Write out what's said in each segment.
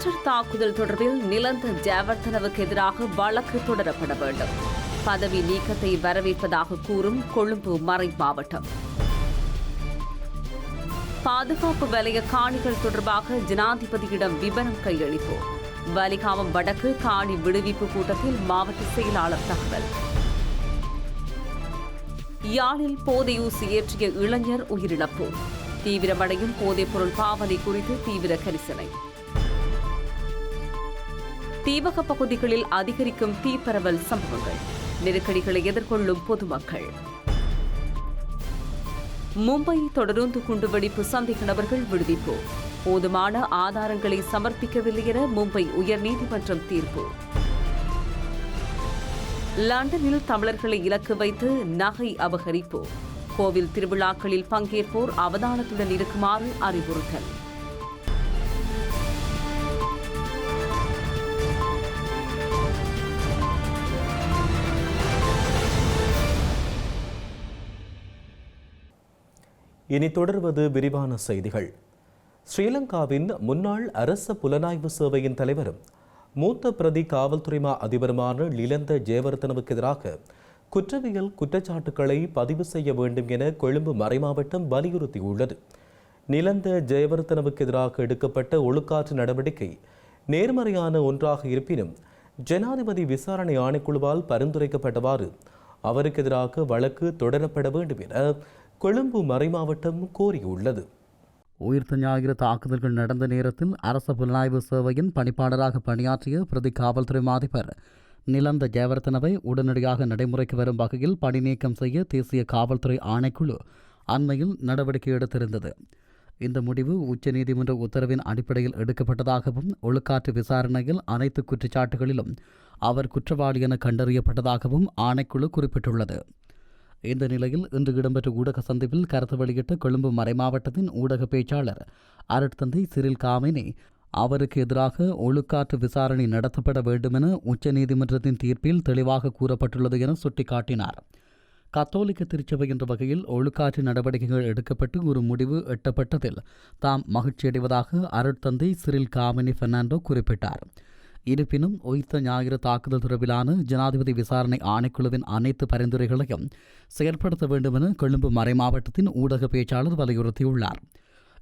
Easter தாக்குதல் தொடர்பில் நிலந்த ஜெயவர்தனவுக்கு எதிராக வழக்கு தொடரப்பட வேண்டும். பதவி நீக்கத்தை வரவேற்பதாக கூறும் கொழும்பு மறை மாவட்டம். பாதுகாப்பு வலய காணிகள் தொடர்பாக ஜனாதிபதியிடம் விவரம் கையளிப்போம் வலிகாமம் வடக்கு காணி விடுவிப்பு கூட்டத்தில் மாவட்ட செயலாளர் தகவல். யாழில் போதையூசி ஏற்றிய இளைஞர் உயிரிழப்பு. தீவிரமடையும் போதைப்பொருள் பாவனை குறித்து தீவிர கரிசனை. தீவக பகுதிகளில் அதிகரிக்கும் தீப்பரவல் சம்பவங்கள். நெருக்கடிகளை எதிர்கொள்ளும் பொதுமக்கள். மும்பை தொடருந்து குண்டுவெடிப்பு சந்தேக நபர்கள் விடுவிப்பு. போதுமான ஆதாரங்களை சமர்ப்பிக்கவில்லை என மும்பை உயர்நீதிமன்றம் தீர்ப்பு. லண்டனில் தமிழர்களை இலக்கு வைத்து நகை அபகரிப்பு. கோவில் திருவிழாக்களில் பங்கேற்போர் அவதானத்துடன் இருக்குமாறு அறிவுறுத்தல். இனி தொடர்வது விரிவான செய்திகள். ஸ்ரீலங்காவின் முன்னாள் அரச புலனாய்வு சேவையின் தலைவரும் மூத்த பிரதி காவல்துறை மா அதிபருமான லிலந்த ஜெயவர்தனவுக்கு எதிராக குற்றவியல் குற்றச்சாட்டுக்களை பதிவு செய்ய வேண்டும் என கொழும்பு மறைமாவட்டம் வலியுறுத்தியுள்ளது. நிலந்த ஜெயவர்தனவுக்கு எதிராக எடுக்கப்பட்ட ஒழுக்காற்று நடவடிக்கை நேர்மறையான ஒன்றாக இருப்பினும் ஜனாதிபதி விசாரணை ஆணைக்குழுவால் பரிந்துரைக்கப்பட்டவாறு அவருக்கு எதிராக வழக்கு தொடரப்பட வேண்டும் என கொழும்பு மறைமாவட்டம் கோரியுள்ளது. உயிர்த்த ஞாயிறு தாக்குதல்கள் நடந்த நேரத்தில் அரச புலனாய்வு சேவையின் பணிப்பாளராக பணியாற்றிய பிரதி காவல்துறை மாதிபர் நிலந்த ஜெயவர்தனவை உடனடியாக நடைமுறைக்கு வரும் வகையில் பணிநீக்கம் செய்ய தேசிய காவல்துறை ஆணைக்குழு அண்மையில் நடவடிக்கை எடுத்திருந்தது. இந்த முடிவு உச்சநீதிமன்ற உத்தரவின் அடிப்படையில் எடுக்கப்பட்டதாகவும் ஒழுக்காற்று விசாரணையில் அனைத்து குற்றச்சாட்டுகளிலும் அவர் குற்றவாளி என கண்டறியப்பட்டதாகவும் ஆணைக்குழு குறிப்பிட்டுள்ளது. இந்த நிலையில் இன்று இடம்பெற்ற ஊடக சந்திப்பில் கருத்து வெளியிட்ட கொழும்பு மறைமாவட்டத்தின் ஊடக பேச்சாளர் அருட்தந்தை சிறில் காமினி அவருக்கு எதிராக ஒழுக்காற்று விசாரணை நடத்தப்பட வேண்டுமென உச்சநீதிமன்றத்தின் தீர்ப்பில் தெளிவாக கூறப்பட்டுள்ளது என சுட்டிக்காட்டினார். கத்தோலிக்க திருச்சபை என்ற வகையில் ஒழுக்காற்று நடவடிக்கைகள் எடுக்கப்பட்டு ஒரு முடிவு எட்டப்பட்டதில் தாம் மகிழ்ச்சியடைவதாக அருட்தந்தை சிறில் காமினி பெர்னாண்டோ குறிப்பிட்டார். இருப்பினும் உயிர்த்த ஞாயிறு தாக்குதல் தொடர்பிலான ஜனாதிபதி விசாரணை ஆணைக்குழுவின் அனைத்து பரிந்துரைகளையும் செயல்படுத்த வேண்டும் என கொழும்பு மறைமாவட்டத்தின் ஊடக பேச்சாளர் வலியுறுத்தியுள்ளார்.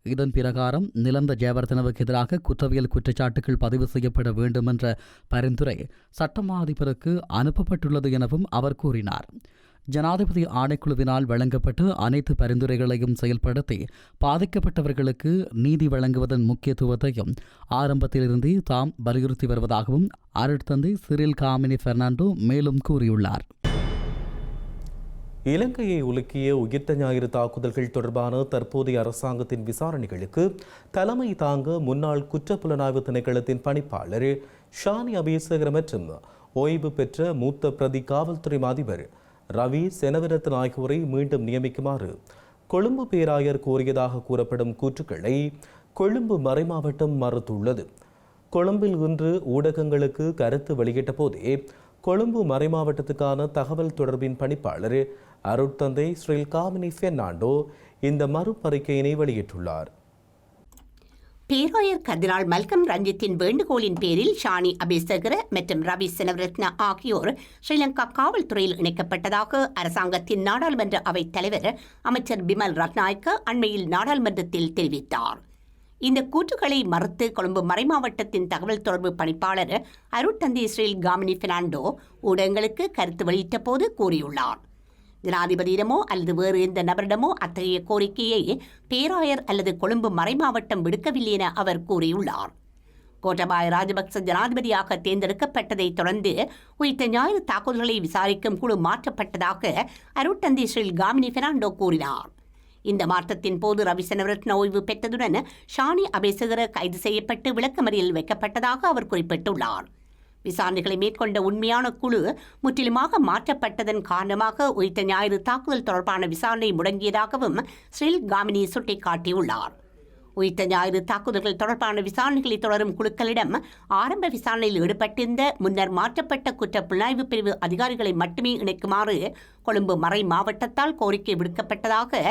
இதன் பிரகாரம் நிலந்த ஜெயவர்தனவுக்கு எதிராக குற்றவியல் குற்றச்சாட்டுகள் பதிவு செய்யப்பட வேண்டும் என்ற பரிந்துரை சட்டமா அதிபருக்கு அனுப்பப்பட்டுள்ளது எனவும் அவர் கூறினார். ஜனாதிபதி ஆணைக்குழுவினால் வழங்கப்பட்டு அனைத்து பரிந்துரைகளையும் செயல்படுத்தி பாதிக்கப்பட்டவர்களுக்கு நீதி வழங்குவதன் முக்கியத்துவத்தையும் ஆரம்பத்திலிருந்தே தாம் வலியுறுத்தி வருவதாகவும் அருட்தந்தை சிறில் காமினி பெர்னாண்டோ மேலும் கூறியுள்ளார். இலங்கையை உலுக்கிய உயிர்த்த ஞாயிறு தாக்குதல்கள் தொடர்பான தற்போதைய அரசாங்கத்தின் விசாரணைகளுக்கு தலைமை தாங்க முன்னாள் குற்றப்புலனாய்வு திணைக்களத்தின் பணிப்பாளர் ஷானி அபேசகர் மற்றும் ஓய்வு பெற்ற மூத்த பிரதி காவல்துறை அதிபர் ரவி செனவிரத்ன ஆகியோரை மீண்டும் நியமிக்குமாறு கொழும்பு பேராயர் கோரியதாக கூறப்படும் கூற்றுக்களை கொழும்பு மறைமாவட்டம் மறுத்துள்ளது. கொழும்பில் இன்று ஊடகங்களுக்கு கருத்து வெளியிட்ட போதே கொழும்பு மறைமாவட்டத்துக்கான தகவல் தொடர்பின் பணிப்பாளர் அருட்தந்தை ஸ்ரீல் காமினி பெர்னாண்டோ இந்த மறுப்பறிக்கையினை வெளியிட்டுள்ளார். பேராயர் கர்தினால் மல்கம் ரஞ்சித்தின் வேண்டுகோளின் பேரில் ஷானி அபிசகர மற்றும் ரவி செனவரத்ன ஆகியோர் ஸ்ரீலங்கா காவல்துறையில் இணைக்கப்பட்டதாக அரசாங்கத்தின் நாடாளுமன்ற அவைத் தலைவர் அமைச்சர் பிமல் ரத்நாயக்க அண்மையில் நாடாளுமன்றத்தில் தெரிவித்தார். இந்த கூற்றுகளை மறுத்து கொழும்பு மறைமாவட்டத்தின் தகவல் தொடர்பு பணிப்பாளர் அருட்தந்தி ஸ்ரீல் காமினி பெர்னாண்டோ ஊடகங்களுக்கு கருத்து வெளியிட்ட போது கூறியுள்ளார். ஜனாதிபதியிடமோ அல்லது வேறு எந்த நபரிடமோ அத்தகைய கோரிக்கையை பேராயர் அல்லது கொழும்பு மறைமாவட்டம் விடுக்கவில்லை என அவர் கூறியுள்ளார். கோட்டபாய ராஜபக்ச ஜனாதிபதியாக தேர்ந்தெடுக்கப்பட்டதைத் தொடர்ந்து உயிர்த்த ஞாயிறு தாக்குதல்களை விசாரிக்கும் குழு மாற்றப்பட்டதாக அருட்டந்தி ஸ்ரீ காமினி பெர்னாண்டோ கூறினார். இந்த மாற்றத்தின் போது ரவிசனவரத்ன ஓய்வு பெற்றதுடன் ஷானி அபேசகர கைது செய்யப்பட்டு விளக்கமறியல் வைக்கப்பட்டதாக அவர் குறிப்பிட்டுள்ளார். விசாரணைகளை மேற்கொண்ட உண்மையான குழு முற்றிலுமாக மாற்றப்பட்டதன் காரணமாக உயிர்த்த ஞாயிறு தாக்குதல் தொடர்பான விசாரணை முடங்கியதாகவும் ஸ்ரீல் காமினி சுட்டிக்காட்டியுள்ளார். உயிர்த்த ஞாயிறு தாக்குதல்கள் தொடர்பான விசாரணைகளை தொடரும் குழுக்களிடம் ஆரம்ப விசாரணையில் ஈடுபட்டிருந்த முன்னர் மாற்றப்பட்ட குற்ற புலனாய்வு பிரிவு அதிகாரிகளை மட்டுமே இணைக்குமாறு கொழும்பு மறை மாவட்டத்தால் கோரிக்கை விடுக்கப்பட்டதாக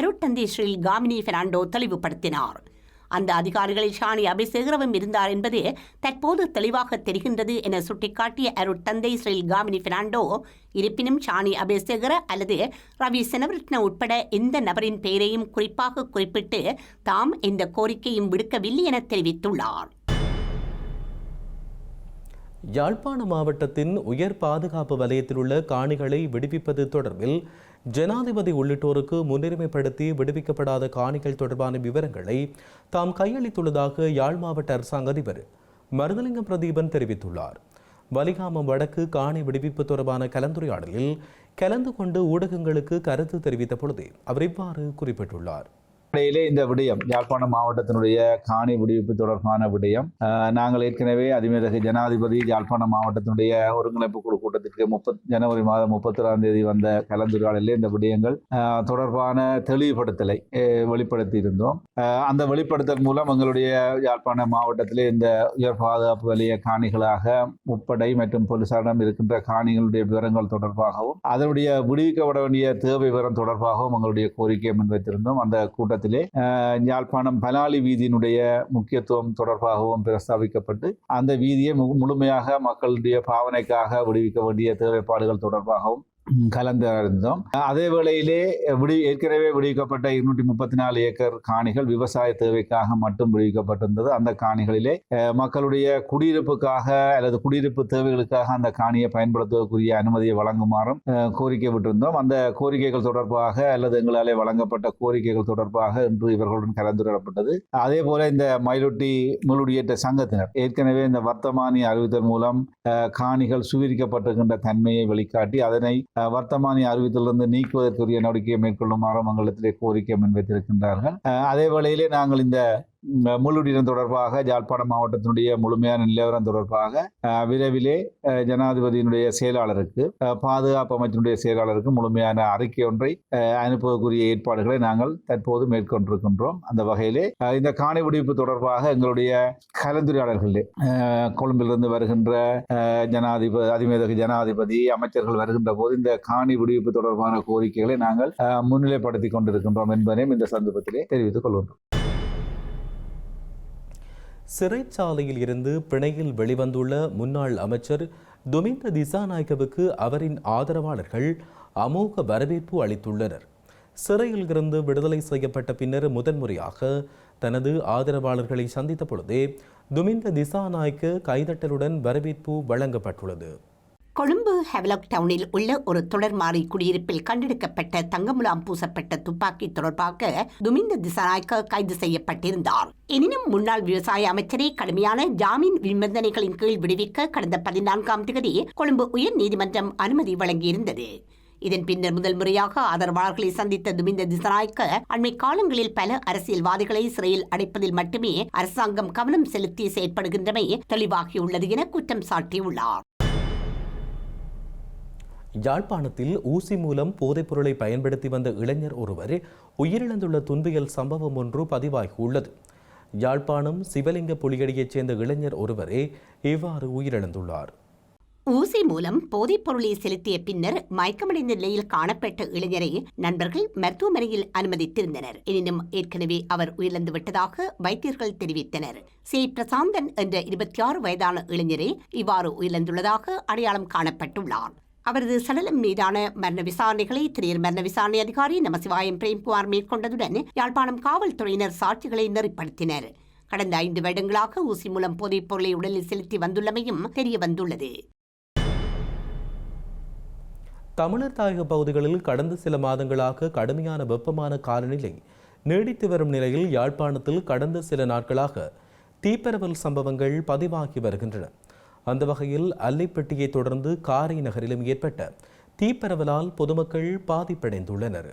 அருட்தந்தி ஸ்ரீல் காமினி பெர்னாண்டோ தெளிவுபடுத்தினார். அந்த அதிகாரிகளில் ஷானி அபிசேகரவும் இருந்தார் என்பது தற்போது தெளிவாக தெரிகின்றது என சுட்டிக்காட்டிய அருட்தந்தை ஸ்ரீ காமினி பெர்னாண்டோ இருப்பினும் ஷானி அபிசேகர அல்லது ரவி செனவரத்ன உட்பட எந்த நபரின் பெயரையும் குறிப்பாக குறிப்பிட்டு தாம் இந்த கோரிக்கையும் விடுக்கவில்லை என தெரிவித்துள்ளார். யாழ்ப்பாண மாவட்டத்தின் உயர் பாதுகாப்பு வலயத்தில் உள்ள காணிகளை விடுவிப்பது தொடர்பில் ஜனாதிபதி உள்ளிட்டோருக்கு முன்னுரிமைப்படுத்தி விடுவிக்கப்படாத காணிகள் தொடர்பான விவரங்களை தாம் கையளித்துள்ளதாக யாழ் மாவட்ட அரசாங்க அதிபர் மருதலிங்கம் பிரதீபன் தெரிவித்துள்ளார். வலிகாமம் வடக்கு காணி விடுவிப்பு தொடர்பான கலந்துரையாடலில் கலந்து கொண்டு ஊடகங்களுக்கு கருத்து தெரிவித்த பொழுதே அவர் இவ்வாறு குறிப்பிட்டுள்ளார். அடிப்படையிலே இந்த விடயம் யாழ்ப்பாணம் மாவட்டத்தினுடைய காணி விடுவிப்பு தொடர்பான விடயம் நாங்கள் ஏற்கனவே அதிமதக ஜனாதிபதி யாழ்ப்பாணம் மாவட்டத்தினுடைய ஒருங்கிணைப்பு குழு கூட்டத்திற்கு முப்பத் ஜனவரி மாதம் முப்பத்தொராம் தேதி வந்த கலந்துரையாடலில் இந்த விடயங்கள் தொடர்பான தெளிவுபடுத்தலை வெளிப்படுத்தி இருந்தோம் அந்த வெளிப்படுத்தல் மூலம் எங்களுடைய யாழ்ப்பாண மாவட்டத்திலே இந்த உயர் பாதுகாப்பு வலிய காணிகளாக முப்படை மற்றும் போலீசாரிடம் இருக்கின்ற காணிகளுடைய விவரங்கள் தொடர்பாகவும் அதனுடைய விடுவிக்கப்பட வேண்டிய தேவை விவரம் தொடர்பாகவும் எங்களுடைய கோரிக்கையை முன்வைத்திருந்தோம். அந்த கூட்டத்தில் அஹ், யாழ்ப்பாணம் பலாலி வீதியினுடைய முக்கியத்துவம் தொடர்பாகவும் பிரஸ்தாபிக்கப்பட்டு அந்த வீதியை மு- முழுமையாக மக்களுடைய பாவனைக்காக விடுவிக்க வேண்டிய தேவைப்பாடுகள் தொடர்பாகவும் கலந்திருந்தோம் அதே வேளையிலே விடு ஏற்கனவே விடுவிக்கப்பட்ட இருநூற்றி முப்பத்தி நாலு ஏக்கர் காணிகள் விவசாய தேவைக்காக மட்டும் விடுவிக்கப்பட்டிருந்தது. அந்த காணிகளிலே மக்களுடைய குடியிருப்புக்காக அல்லது குடியிருப்பு தேவைகளுக்காக அந்த காணியை பயன்படுத்துவதற்குரிய அனுமதியை வழங்குமாறும் கோரிக்கை விட்டிருந்தோம். அந்த கோரிக்கைகள் தொடர்பாக அல்லது எங்களாலே வழங்கப்பட்ட கோரிக்கைகள் தொடர்பாக இன்று இவர்களுடன் கலந்துரையாடப்பட்டது. அதே போல இந்த மயிலொட்டி முழுடியேற்ற சங்கத்தினர் ஏற்கனவே இந்த வர்த்தமானி அறிவித்தல் மூலம் அஹ், காணிகள் சுவீரிக்கப்பட்டிருக்கின்ற தன்மையை வெளிக்காட்டி அதனை வர்த்தமானி அறிவித்திலிருந்து நீக்குவதற்குரிய நடவடிக்கையை மேற்கொள்ளுமாறும் எங்களிடத்திலே கோரிக்கை முன்வைத்திருக்கின்றார்கள். அதே வேளையிலே நாங்கள் இந்த முழுநிலம் தொடர்பாக யாழ்ப்பாணம் மாவட்டத்தினுடைய முழுமையான நிலவரம் தொடர்பாக விரைவிலே ஜனாதிபதியினுடைய செயலாளருக்கு பாதுகாப்பு அமைச்சினுடைய செயலாளருக்கு முழுமையான அறிக்கை ஒன்றை அனுப்புவதற்குரிய ஏற்பாடுகளை நாங்கள் தற்போது மேற்கொண்டிருக்கின்றோம். அந்த வகையிலே இந்த காணி விடுவிப்பு தொடர்பாக எங்களுடைய கலந்துரையாளர்களே கொழும்பிலிருந்து வருகின்ற ஜனாதிபதி அதிமேதகு ஜனாதிபதி அமைச்சர்கள் வருகின்ற போது இந்த காணி விடுவிப்பு தொடர்பான கோரிக்கைகளை நாங்கள் முன்னிலைப்படுத்தி கொண்டிருக்கின்றோம் என்பதையும் இந்த சந்தர்ப்பத்திலே தெரிவித்துக் கொள்கின்றோம். சிறைச்சாலையில் இருந்து பிணையில் வெளிவந்துள்ள முன்னாள் அமைச்சர் துமிந்த திசாநாயக்கவுக்கு அவரின் ஆதரவாளர்கள் அமோக வரவேற்பு அளித்துள்ளனர். சிறையில் இருந்து விடுதலை செய்யப்பட்ட பின்னர் முதன்முறையாக தனது ஆதரவாளர்களை சந்தித்த பொழுதே துமிந்த திசாநாயக்க கைதட்டலுடன் வரவேற்பு வழங்கப்பட்டுள்ளது. கொழும்பு ஹெவலாக் டவுனில் உள்ள ஒரு தொடர்மாறி குடியிருப்பில் கண்டெடுக்கப்பட்ட தங்கமுலாம் பூசப்பட்ட துப்பாக்கி தொடர்பாக துமிந்த திசாநாயக்க கைது செய்யப்பட்டிருந்தார். எனினும் முன்னாள் விவசாய அமைச்சரை கடுமையான ஜாமீன் நிபந்தனைகளின் கீழ் விடுவிக்க கடந்த பதினான்காம் தேதி கொழும்பு உயர் நீதிமன்றம் அனுமதி வழங்கியிருந்தது. இதன் பின்னர் முதல் முறையாக ஆதரவாளர்களை சந்தித்த துமிந்த திசநாயக்க அண்மை காலங்களில் பல அரசியல்வாதிகளை சிறையில் அடைப்பதில் மட்டுமே அரசாங்கம் கவனம் செலுத்தி செயற்படுகின்றமை தெளிவாகியுள்ளது என குற்றம் சாட்டியுள்ளார். யாழ்ப்பாணத்தில் ஊசி மூலம் போதைப்பொருளை பயன்படுத்தி வந்த இளைஞர் ஒருவர் உயிரிழந்துள்ள துன்பியல் சம்பவம் ஒன்று பதிவாகியுள்ளது யாழ்ப்பாணம் சிவலிங்க புலிகடியைச் சேர்ந்த இளைஞர் ஒருவரே இவ்வாறு உயிரிழந்துள்ளார். ஊசி மூலம் போதைப் பொருளை செலுத்திய பின்னர் மயக்கமடைந்த நிலையில் காணப்பட்ட இளைஞரை நண்பர்கள் மருத்துவமனையில் அனுமதித்திருந்தனர். எனினும் ஏற்கனவே அவர் உயிரிழந்து விட்டதாக வைத்தியர்கள் தெரிவித்தனர். சி. பிரசாந்தன் என்ற இருபத்தி ஆறு வயதான இளைஞரே இவ்வாறு உயிரிழந்துள்ளதாக அடையாளம் காணப்பட்டுள்ளார். அவரது சடலம் மீதான மரண விசாரணைகளை திரையர் மரண விசாரணை அதிகாரி நமசிவாயம் பிரேம்குமார் மேற்கொண்டதுடன் யாழ்ப்பாணம் காவல்துறையினர் சாட்சிகளை நெறிப்படுத்தினர். கடந்த ஐந்து வருடங்களாக ஊசி மூலம் போதைப் பொருளை உடலில் செலுத்தி வந்துள்ளமையும் தெரிய வந்துள்ளது தமிழர் தாயக பகுதிகளில் கடந்த சில மாதங்களாக கடுமையான வெப்பமான காலநிலை நீடித்து வரும் நிலையில் யாழ்ப்பாணத்தில் கடந்த சில நாட்களாக தீப்பரவல் சம்பவங்கள் பதிவாகி வருகின்றன. அந்த வகையில் அல்லைப்பட்டியை தொடர்ந்து காரை நகரிலும் ஏற்பட்ட தீப்பரவலால் பொதுமக்கள் பாதிப்படைந்துள்ளனர்.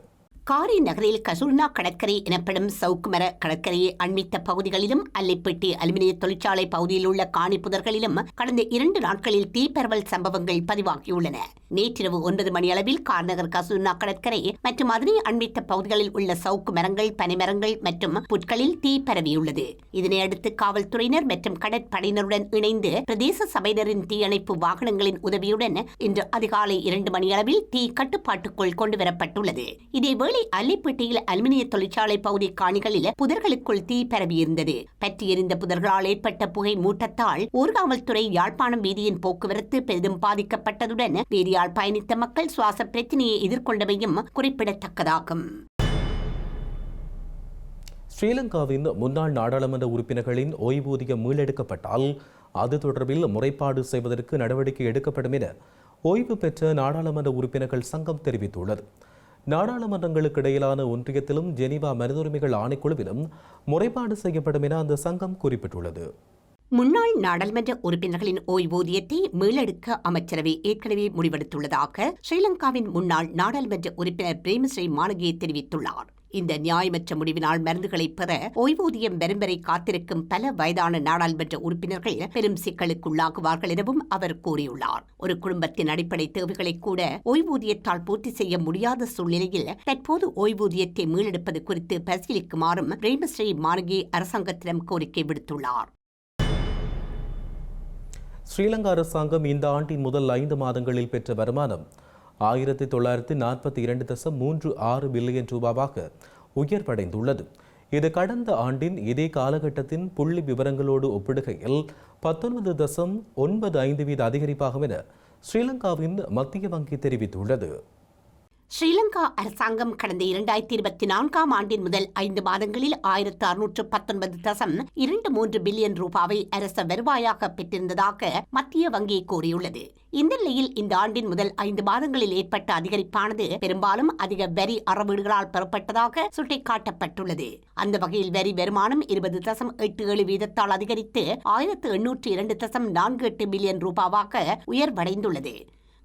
காரி நகரில் கசூர்னா கடற்கரை எனப்படும் சவுக்குமர கடற்கரையை அண்மித்த பகுதிகளிலும் அல்லைப்பட்டி அலுமினிய தொழிற்சாலை பகுதியில் உள்ள காணி புதர்களிலும் கடந்த இரண்டு நாட்களில் தீப்பரவல் சம்பவங்கள் பதிவாகியுள்ளன. நேற்றிரவு ஒன்பது மணி அளவில் கார்நகர் கசூர்னா கடற்கரை மற்றும் அதனை அண்மித்த பகுதிகளில் உள்ள சவுக்கு மரங்கள் பனைமரங்கள் மற்றும் புட்களில் தீ பரவியுள்ளது. இதனையடுத்து காவல்துறையினர் மற்றும் கடற்படையினருடன் இணைந்து பிரதேச சபையினரின் தீயணைப்பு வாகனங்களின் உதவியுடன் இன்று அதிகாலை இரண்டு மணி அளவில் தீ கட்டுப்பாட்டுக்குள் கொண்டுவரப்பட்டுள்ளது. இதேவேளை அல்லிப்பட்டியில் அலுமினிய தொழிற்சாலை பகுதி காணிகளில் புதர்களுக்குள் தீ பரவியிருந்தது. பற்றி எரிந்த புதர்களால் ஏற்பட்ட புகை மூட்டத்தால் ஊர்காவல்துறை யாழ்ப்பாணம் வீதியின் போக்குவரத்து பெரிதும் பாதிக்கப்பட்டதுடன் வீதியால் பயணித்த மக்கள் சுவாச பிரச்சினையை எதிர்கொண்டமையும் குறிப்பிடத்தக்கதாகும். ஸ்ரீலங்காவின் முன்னாள் நாடாளுமன்ற உறுப்பினர்களின் ஓய்வூதியம் மீளெடுக்கப்பட்டால் அது தொடர்பில் முறைப்பாடு செய்வதற்கு நடவடிக்கை எடுக்கப்படும் என ஓய்வு பெற்ற நாடாளுமன்ற உறுப்பினர்கள் சங்கம் தெரிவித்துள்ளது. நாடாளுமன்றங்களுக்கு இடையிலான ஒன்றியத்திலும் ஜெனீவா மனிதுரிமைகள் ஆணைக்குழுவிலும் முறைப்பாடு செய்யப்படும் என அந்த சங்கம் குறிப்பிட்டுள்ளது. முன்னாள் நாடாளுமன்ற உறுப்பினர்களின் ஓய்வூதியத்தை மீளெடுக்க அமைச்சரவை ஏற்கனவே முடிவெடுத்துள்ளதாக ஸ்ரீலங்காவின் முன்னாள் நாடாளுமன்ற உறுப்பினர் பிரேமஸ்ரீ மாளிகையை தெரிவித்துள்ளார். இந்த நியாயமற்ற முடிவினால் மருந்துகளை பெற ஓய்வூதியம் வரும் வரை காத்திருக்கும் பல வயதான நாடாளுமன்ற உறுப்பினர்கள் பெரும் சிக்கலுக்குள்ளாகுவார்கள் எனவும் அவர் கூறியுள்ளார். ஒரு குடும்பத்தின் அடிப்படை தேவைகளை கூட ஓய்வூதியத்தால் பூர்த்தி செய்ய முடியாத சூழ்நிலையில் தற்போது ஓய்வூதியத்தை மீளெடுப்பது குறித்து பரிசீலிக்குமாறும் பிரேமஸ்ரீ மாணகி அரசாங்கத்திடம் கோரிக்கை விடுத்துள்ளார். ஸ்ரீலங்கா அரசாங்கம் இந்த ஆண்டின் முதல் ஐந்து மாதங்களில் பெற்ற வருமானம் ஆயிரத்தி தொள்ளாயிரத்தி நாற்பத்தி இரண்டு தசம் மூன்று ஆறு பில்லியன் ரூபாவாக உயர்வடைந்துள்ளது. இது கடந்த ஆண்டின் இதே காலகட்டத்தின் புள்ளி விவரங்களோடு ஒப்பிடுகையில் பத்தொன்பது தசம் ஒன்பது ஐந்து வீத அதிகரிப்பாகும் என ஸ்ரீலங்காவின் மத்திய வங்கி தெரிவித்துள்ளது. ஸ்ரீலங்கா அரசாங்கம் கடந்த இரண்டாயிரத்தி இருபத்தி நான்காம் ஆண்டின் முதல் ஐந்து மாதங்களில் ஆயிரத்து அறுநூற்று பத்தொன்பது தசம் இரண்டு மூன்று பில்லியன் ரூபாவை அரச வருவாயாக பெற்றிருந்ததாக மத்திய வங்கி கூறியுள்ளது. இந்த நிலையில் இந்த ஆண்டின் முதல் ஐந்து மாதங்களில் ஏற்பட்ட அதிகரிப்பானது பெரும்பாலும் அதிக வரி அறவீடுகளால் பெறப்பட்டதாக சுட்டிக்காட்டப்பட்டுள்ளது. அந்த வகையில் வரி வருமானம் இருபது தசம் எட்டு ஏழு வீதத்தால் அதிகரித்து ஆயிரத்து எண்ணூற்று இரண்டு தசம் நான்கு எட்டு பில்லியன் ரூபாவாக உயர்வடைந்துள்ளது.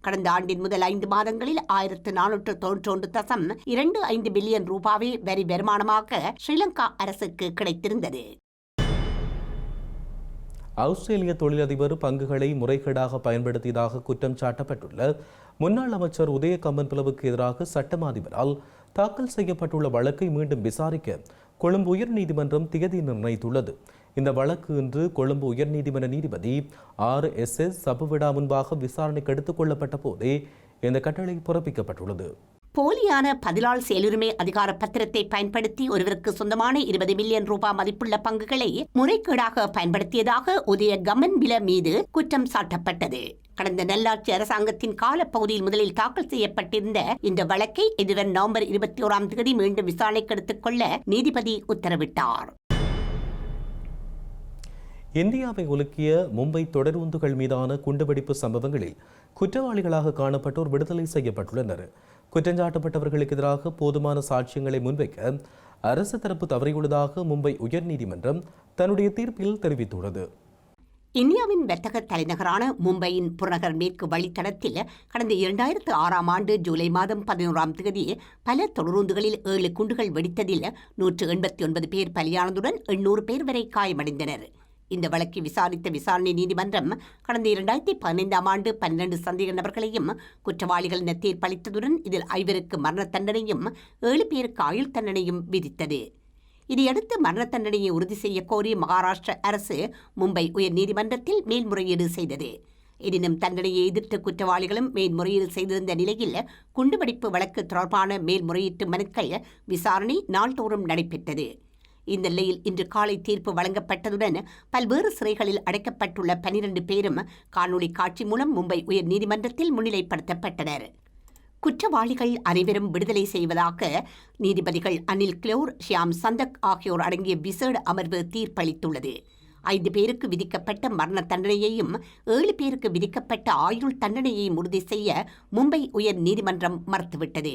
கடந்த ஆண்டின் முதல் ஐந்து மாதங்களில் ஆயிரத்து நானூற்று தொன்னூற்றொன்று தசம் இரண்டு ஐந்து பில்லியன் ரூபாவே வரி வருமானமாக ஸ்ரீலங்கா அரசுக்கு கிடைத்திருந்தது. ஆஸ்திரேலிய தொழிலதிபர் பங்குகளை முறைகேடாக பயன்படுத்தியதாக குற்றம் சாட்டப்பட்டுள்ள முன்னாள் அமைச்சர் உதய கம்மன்பிளவுக்கு எதிராக சட்டமா அதிபரால் தாக்கல் செய்யப்பட்டுள்ள வழக்கை மீண்டும் விசாரிக்க கொழும்பு உயர்நீதிமன்றம் திகதி நிர்ணயித்துள்ளது. இந்த வழக்கு இன்று கொழும்பு உயர்நீதிமன்ற நீதிபதி ஆர் எஸ் எஸ் சபுவிடா முன்பாக விசாரணைக்கு எடுத்துக் கொள்ளப்பட்ட போதே இந்த கட்டளை பிறப்பிக்கப்பட்டுள்ளது. போலியான பதிலாள் செயலுரிமை அதிகார பத்திரத்தை பயன்படுத்தி ஒருவருக்கு சொந்தமான இருபது மில்லியன் ரூபாய் மதிப்புள்ள பங்குகளை முறைகேடாக பயன்படுத்தியதாக உதய கமன் வில மீது குற்றம் சாட்டப்பட்டது. கடந்த நல்லாட்சி அரசாங்கத்தின் காலப்பகுதியில் முதலில் தாக்கல் செய்யப்பட்டிருந்த இந்த வழக்கை எதிர்வரும் நவம்பர் இருபத்தி ஓராம் தேதி மீண்டும் விசாரணைக்கு எடுத்துக் கொள்ள நீதிபதி உத்தரவிட்டார். இந்தியாவை உலுக்கிய மும்பை தொடருந்துகள் மீதான குண்டுவெடிப்பு சம்பவங்களில் குற்றவாளிகளாக காணப்பட்டோர் விடுதலை செய்யப்பட்டுள்ளனர். குற்றஞ்சாட்டப்பட்டவர்களுக்கு எதிராக போதுமான சாட்சியங்களை முன்வைக்க அரசு தரப்பு தவறியுள்ளதாக மும்பை உயர்நீதிமன்றம் தன்னுடைய தீர்ப்பில் தெரிவித்துள்ளது. இந்தியாவின் வர்த்தக தலைநகரான மும்பையின் புறநகர் மேற்கு வழித்தடத்தில் கடந்த இரண்டாயிரத்து ஆறாம் ஆண்டு ஜூலை மாதம் பதினோராம் தேதி பல தொடருந்துகளில் ஏழு குண்டுகள் வெடித்ததில் நூற்று எண்பத்தி ஒன்பது பேர் பலியானதுடன் எண்ணூறு பேர் வரை காயமடைந்தனர். இந்த வழக்கை விசாரித்த விசாரணை நீதிமன்றம் கடந்த இரண்டாயிரத்தி பதினைந்தாம் ஆண்டு பன்னிரண்டு சந்தேக நபர்களையும் குற்றவாளிகள் என தீர்ப்பளித்ததுடன் இதில் ஐவருக்கு மரண தண்டனையும் ஏழு பேருக்கு ஆயுள் தண்டனையும் விதித்தது. இதையடுத்து மரண தண்டனையை உறுதி செய்ய கோரி மகாராஷ்டிர அரசு மும்பை உயர் நீதிமன்றத்தில் மேல்முறையீடு செய்தது. எனினும் தண்டனையை எதிர்த்த குற்றவாளிகளும் மேல்முறையீடு செய்திருந்த நிலையில் குண்டுவெடிப்பு வழக்கு தொடர்பான மேல்முறையீட்டு மனுக்கள் விசாரணை நாள்தோறும் நடைபெற்றது. இந்நிலையில் இன்று காலை தீர்ப்பு வழங்கப்பட்டதுடன் பல்வேறு சிறைகளில் அடைக்கப்பட்டுள்ள பனிரண்டு பேரும் காணொலி காட்சி மூலம் மும்பை உயர் நீதிமன்றத்தில் முன்னிலைப்படுத்தப்பட்டனர். குற்றவாளிகள் அனைவரும் விடுதலை செய்வதாக நீதிபதிகள் அனில் கிளோர் ஷியாம் சந்தக் ஆகியோர் அடங்கிய விசேட அமர்வு தீர்ப்பளித்துள்ளது. ஐந்து பேருக்கு விதிக்கப்பட்ட மரண தண்டனையையும் ஏழு பேருக்கு விதிக்கப்பட்ட ஆயுள் தண்டனையையும் உறுதி செய்ய மும்பை உயர் நீதிமன்றம் மறுத்துவிட்டது.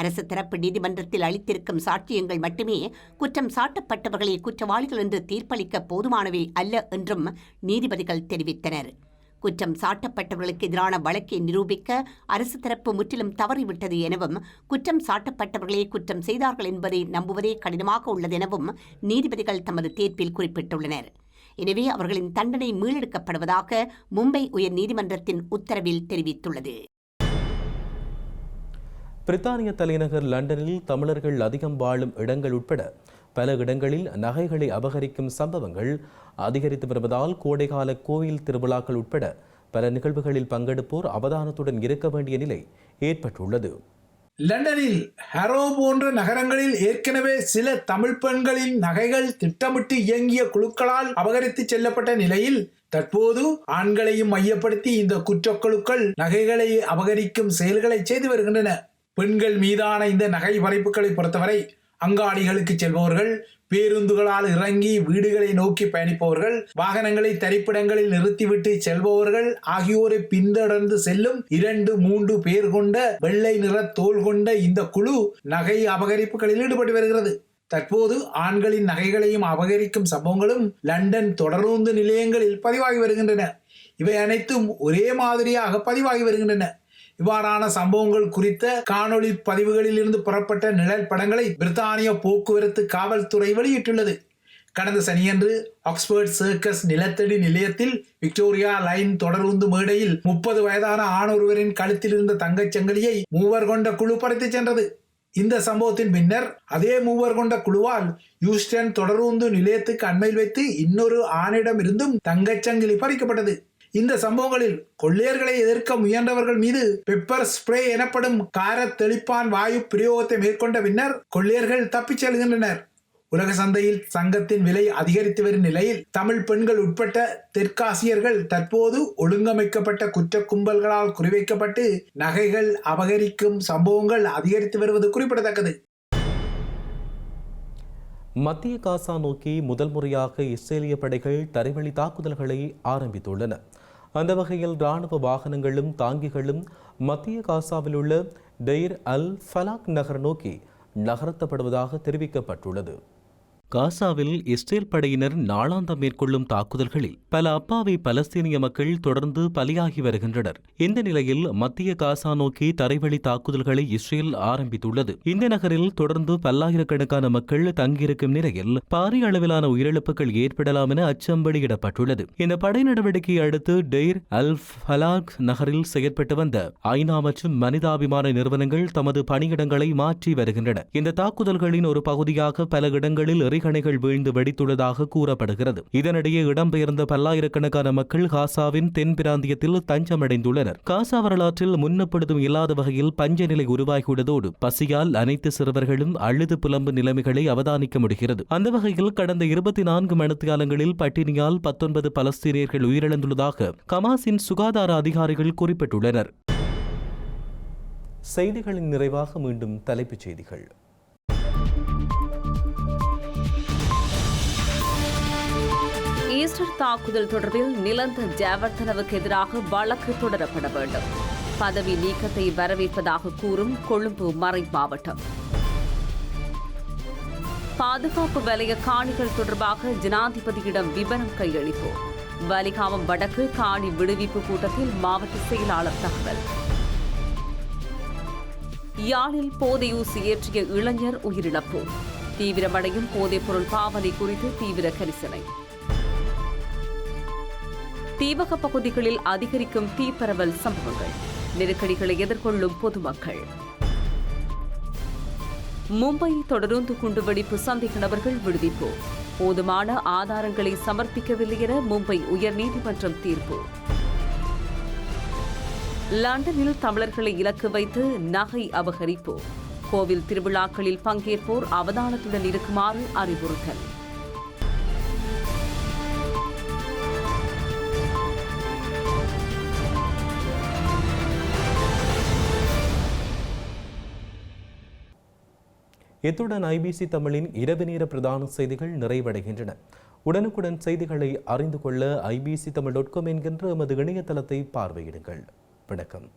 அரசு தரப்பு நீதிமன்றத்தில் அளித்திருக்கும் சாட்சியங்கள் மட்டுமே குற்றம் சாட்டப்பட்டவர்களை குற்றவாளிகள் என்று தீர்ப்பளிக்க போதுமானவை அல்ல என்றும் நீதிபதிகள் தெரிவித்தனர். குற்றம் சாட்டப்பட்டவர்களுக்கு எதிரான வழக்கை நிரூபிக்க அரசு தரப்பு முற்றிலும் தவறிவிட்டது எனவும் குற்றம் சாட்டப்பட்டவர்களே குற்றம் செய்தார்கள் என்பதை நம்புவதே கடினமாக உள்ளதெனவும் நீதிபதிகள் தமது தீர்ப்பில் குறிப்பிட்டுள்ளனர். எனவே அவர்களின் தண்டனை மீளெடுக்கப்படுவதாக மும்பை உயர் நீதிமன்றத்தின் உத்தரவில் தெரிவித்துள்ளது. பிரித்தானிய தலைநகர் லண்டனில் தமிழர்கள் அதிகம் வாழும் இடங்கள் உட்பட பல இடங்களில் நகைகளை அபகரிக்கும் சம்பவங்கள் அதிகரித்து வருவதால் கோடைகால கோயில் திருவிழாக்கள் உட்பட பல நிகழ்வுகளில் பங்கெடுப்போர் அவதானத்துடன் இருக்க வேண்டிய நிலை ஏற்பட்டுள்ளது. லண்டனில் ஹரோ போன்ற நகரங்களில் ஏற்கனவே சில தமிழ் பெண்களின் நகைகள் திட்டமிட்டு இயங்கிய குழுக்களால் அபகரித்து செல்லப்பட்ட நிலையில் தற்போது ஆண்களையும் மையப்படுத்தி இந்த குற்றக்குழுக்கள் நகைகளை அபகரிக்கும் செயல்களை செய்து வருகின்றன. பெண்கள் மீதான இந்த நகை வரைப்புகளை பொறுத்தவரை அங்காடிகளுக்கு செல்பவர்கள் பேருந்துகளால் இறங்கி வீடுகளை நோக்கி பயணிப்பவர்கள் வாகனங்களை தரிப்பிடங்களில் நிறுத்திவிட்டு செல்பவர்கள் ஆகியோரை பின்தொடர்ந்து செல்லும் இரண்டு மூன்று பேர் கொண்ட வெள்ளை நிற தோல் கொண்ட இந்த குழு நகை அபகரிப்புகளில் ஈடுபட்டு வருகிறது. தற்போது ஆண்களின் நகைகளையும் அபகரிக்கும் சம்பவங்களும் லண்டன் தொடரூந்து நிலையங்களில் பதிவாகி வருகின்றன. இவை அனைத்தும் ஒரே மாதிரியாக பதிவாகி வருகின்றன. இவ்வாறான சம்பவங்கள் குறித்த காணொளி பதிவுகளில் இருந்து புறப்பட்ட நிழல் படங்களை பிரித்தானிய போக்குவரத்து காவல்துறை வெளியிட்டுள்ளது. கடந்த சனியன்று ஆக்ஸ்போர்ட் சர்க்கஸ் நிலத்தடி நிலையத்தில் விக்டோரியா லைன் தொடர்ந்து மேடையில் முப்பது வயதான ஆணொருவரின் கழுத்தில் இருந்த தங்கச் சங்கிலியை மூவர் கொண்ட குழு பறித்துச் சென்றது. இந்த சம்பவத்தின் பின்னர் அதே மூவர் கொண்ட குழுவால் யூஸ்டன் தொடர்ந்து நிலையத்துக்கு அண்மையில் வைத்து இன்னொரு ஆணிடம் இருந்தும் பறிக்கப்பட்டது. இந்த சம்பவங்களில் கொள்ளையர்களை எதிர்க்க முயன்றவர்கள் மீது பெப்பர் ஸ்ப்ரே எனப்படும் கார தெளிப்பான் வாயு பிரயோகத்தை மேற்கொண்ட பின்னர் கொள்ளையர்கள் தப்பிச் செல்கின்றனர். உலக சந்தையில் சங்கத்தின் விலை அதிகரித்து வரும் நிலையில் தமிழ் பெண்கள் உட்பட்ட தெற்காசியர்கள் தற்போது ஒழுங்கமைக்கப்பட்ட குற்ற கும்பல்களால் குறிவைக்கப்பட்டு நகைகள் அபகரிக்கும் சம்பவங்கள் அதிகரித்து வருவது குறிப்பிடத்தக்கது. மத்திய காசா நோக்கி முதல் முறையாக இஸ்ரேலிய படைகள் தரைவழி தாக்குதல்களை ஆரம்பித்துள்ளன. அந்த வகையில் இராணுவ வாகனங்களும் தாங்கிகளும் மத்திய காசாவில் உள்ள டெய்ர் அல் ஃபலாக் நகர் நோக்கி நகர்த்தப்படுவதாக தெரிவிக்கப்பட்டுள்ளது. காசாவில் இஸ்ரேல் படையினர் நாளாந்தம் மேற்கொள்ளும் தாக்குதல்களில் பல அப்பாவி பலஸ்தீனிய மக்கள் தொடர்ந்து பலியாகி வருகின்றனர். இந்த நிலையில் மத்திய காசா நோக்கி தரைவழி தாக்குதல்களை இஸ்ரேல் ஆரம்பித்துள்ளது. இந்த நகரில் தொடர்ந்து பல்லாயிரக்கணக்கான மக்கள் தங்கியிருக்கும் நிலையில் பாரிய அளவிலான உயிரிழப்புகள் ஏற்படலாம் என அச்சம் வெளியிடப்பட்டுள்ளது. இந்த படை நடவடிக்கையை அடுத்து டெய்ர் அல் ஃபலாக் நகரில் செயற்பட்டு வந்த ஐநா மற்றும் மனிதாபிமான நிறுவனங்கள் தமது பணியிடங்களை மாற்றி வருகின்றன. இந்த தாக்குதல்களின் ஒரு பகுதியாக பல இடங்களில் எறிகணைகள் வீழ்ந்து வெடித்துள்ளதாக கூறப்படுகிறது. இதனிடையே இடம்பெயர்ந்த பல்லாயிரக்கணக்கான மக்கள் காசாவின் தென் பிராந்தியத்தில் தஞ்சமடைந்துள்ளனர். காசா வரலாற்றில் முன்னெப்பொழுதும் இல்லாத வகையில் பஞ்ச நிலை உருவாகியுள்ளதோடு பசியால் அனைத்து சிறுவர்களும் அழுது புலம்பு நிலைமைகளை அவதானிக்க முடிகிறது. அந்த வகையில் கடந்த இருபத்தி நான்கு மணித்தியாலங்களில் பட்டினியால் பத்தொன்பது பலஸ்தீனியர்கள் உயிரிழந்துள்ளதாக கமாஸின் சுகாதார அதிகாரிகள் குறிப்பிட்டுள்ளனர். செய்திகளின் நிறைவாக மீண்டும் தலைப்புச் செய்திகள். ஈஸ்டர் தாக்குதல் தொடர்பில் நிலந்த ஜெயவர்தனவுக்கு எதிராக வழக்கு தொடரப்பட வேண்டும். பதவி நீக்கத்தை வரவேற்பதாக கூறும் கொழும்பு மறை மாவட்டம். பாதுகாப்பு வலய காணிகள் தொடர்பாக ஜனாதிபதியிடம் விவரம் கையளிப்போம் வலிகாமம் வடக்கு காணி விடுவிப்பு கூட்டத்தில் மாவட்ட செயலாளர் தகவல். யாழில் போதையூசி ஏற்றிய இளைஞர் உயிரிழப்பு. தீவிரமடையும் போதைப்பொருள் பாவனை குறித்து தீவிர கரிசனை. தீவக பகுதிகளில் அதிகரிக்கும் தீப்பரவல் சம்பவங்கள். நெருக்கடிகளை எதிர்கொள்ளும் பொதுமக்கள். மும்பை தொடருந்து குண்டுவெடிப்பு சந்தேக நபர்கள் விடுவிப்பு. போதுமான ஆதாரங்களை சமர்ப்பிக்கவில்லை என மும்பை உயர்நீதிமன்றம் தீர்ப்பு. லண்டனில் தமிழர்களை இலக்கு வைத்து நகை அபகரிப்பு. கோவில் திருவிழாக்களில் பங்கேற்போர் அவதானத்துடன் இருக்குமாறு அறிவுறுத்தல். இத்துடன் ஐபிசி தமிழின் இரவு நேர பிரதான செய்திகள் நிறைவடைகின்றன. உடனுக்குடன் செய்திகளை அறிந்து கொள்ள ஐபிசி தமிழ் டாட் காம் என்கின்ற எமது இணையதளத்தை பார்வையிடுங்கள். வணக்கம்.